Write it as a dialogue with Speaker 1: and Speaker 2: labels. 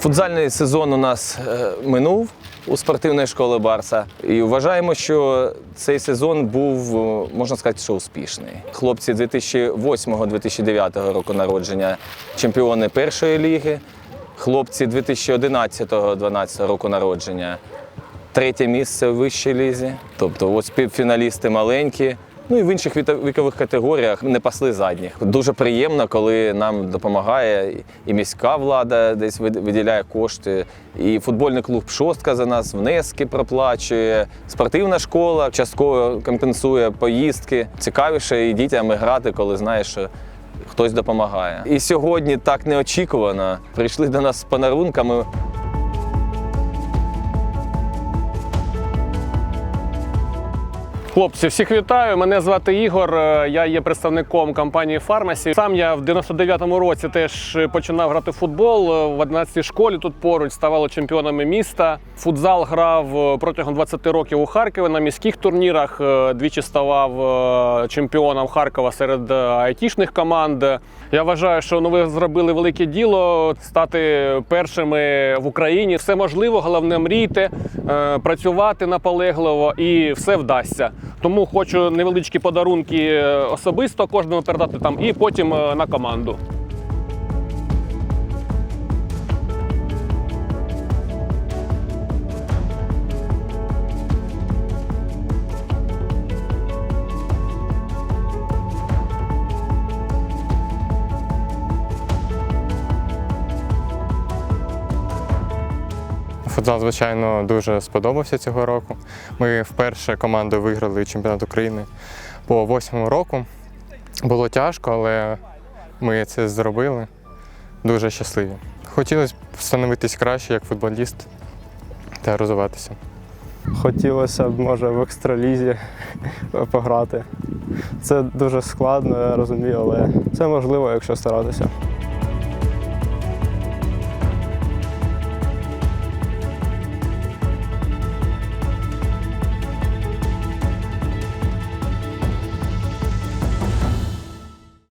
Speaker 1: Футзальний сезон у нас е, минув у спортивної школи Барса. І вважаємо, що цей сезон був, е, можна сказати, що успішний. Хлопці 2008-2009 року народження чемпіони першої ліги. Хлопці 2011-2012 року народження третє місце в вищій лізі. Тобто ось півфіналісти маленькі. Ну і в інших вікових категоріях не пасли задніх. Дуже приємно, коли нам допомагає і міська влада десь виділяє кошти, і футбольний клуб Шостка за нас внески проплачує. Спортивна школа частково компенсує поїздки. Цікавіше і дітям грати, коли знаєш, що хтось допомагає. І сьогодні так неочікувано прийшли до нас з подарунками.
Speaker 2: Хлопці, всіх вітаю. Мене звати Ігор. е, Я є представником компанії Фармасі. Сам я в 99-му році теж починав грати в футбол е, в 11-й школі. Тут поруч ставали чемпіонами міста. Футзал грав е, протягом 20 років у Харкові на міських турнірах. Е, Двічі ставав е, чемпіоном Харкова серед е, айтішних команд. Я вважаю, що ну, ви зробили велике діло стати першими в Україні. Все можливо, головне мрійте, е, працювати наполегливо і все вдасться. Тому хочу невеличкі подарунки е, особисто кожному передати там і потім е, на команду.
Speaker 3: Футзал, звичайно, дуже сподобався цього року. Ми вперше командою виграли чемпіонат України по восьмому року. Було тяжко, але ми це зробили. Дуже щасливі. Хотілося б становитись краще як футболіст та розвиватися.
Speaker 4: Хотілося б, може, в екстралізі пограти. Це дуже складно, я розумію, але це можливо, якщо старатися.